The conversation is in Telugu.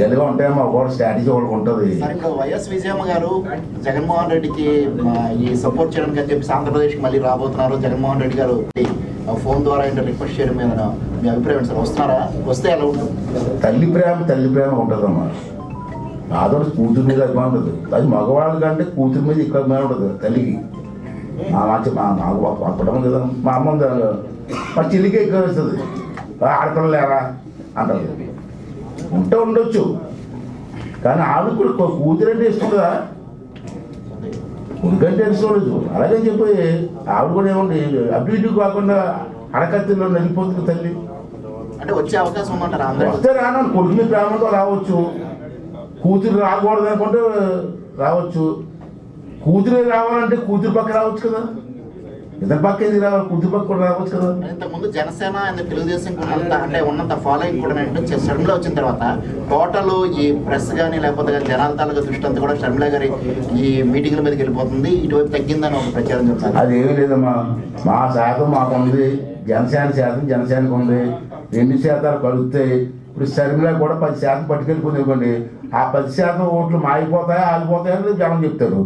తెలుగు ఉంటాయేమో ఒక స్ట్రాటజీ ఒకటి ఉంటుంది. వైఎస్ విజయమ్మ గారు జగన్మోహన్ రెడ్డికి ఈ సపోర్ట్ చేయడానికి అని చెప్పి ఆంధ్రప్రదేశ్కి మళ్ళీ రాబోతున్నారు. జగన్మోహన్ రెడ్డి గారు ఫోన్ ద్వారా ఏంటో రిక్వెస్ట్ చేయడం మీద మీ అభిప్రాయం సార్? వస్తున్నారా? వస్తే ఎలా ఉంటుంది? తల్లి ప్రేమ తల్లి ప్రేమ ఉంటుందమ్మా. నాతో కూతురు మీద అభిమానం ఉంటుంది. అది మగవాళ్ళ కంటే కూతురు మీద ఎక్కువ అభిమానం ఉంటుంది తల్లికి. మా మంచి మా ఒక కుటుంబం కదా. మా అమ్మ మా చెల్లికి ఎక్కువ వస్తుంది ఆడపిల్ల లేరా అంటారు ఉంటే ఉండొచ్చు. కానీ ఆవిడ కూడా కూ- కూతురు అంటే ఇష్టం కదా. కొడుకంటే ఇష్టం లేదు అలాగని చెప్పి ఆవిడ కూడా ఏమండి ఇటు కాకుండా అడకత్తిలో నలిపోతుంది తల్లి. అంటే వచ్చే అవకాశం ఉందంటారా వస్తే రాను కొడుకుని ప్రేమతో రావచ్చు. కూతురు రాకూడదు అనుకుంటే రావచ్చు. కూతురు రావాలంటే కూతురు పక్క రావచ్చు కదా. ఇద్దరు పక్క ఎందుకు రావాలి కూతురు పక్క కూడా రావచ్చు కదా. ఇంతకుముందు జనసేన అండ్ తెలుగుదేశం ఉన్నంత అంటే ఉన్నంత ఫాలోయింగ్ కూడా ఏంటంటే షర్మిల వచ్చిన తర్వాత టోటల్ ఈ ప్రెస్ కానీ లేకపోతే జనాల తాలూకా దృష్టి అంతా కూడా షర్మిల గారి ఈ మీటింగ్ల మీదకి వెళ్ళిపోతుంది. ఇటువైపు తగ్గిందని ఒక ప్రచారం చెప్తారు అది ఏమీ లేదమ్మా. మా శాతం మాకు ఉంది జనసేన శాతం జనసేనకు ఉంది. రెండు శాతాలు కలుగుతాయి ఇప్పుడు శర్మిల కూడా పది శాతం పట్టుకెళ్ళిపోయింది ఆ పది శాతం ఓట్లు మాగిపోతాయా ఆగిపోతాయని జనం చెప్తారు.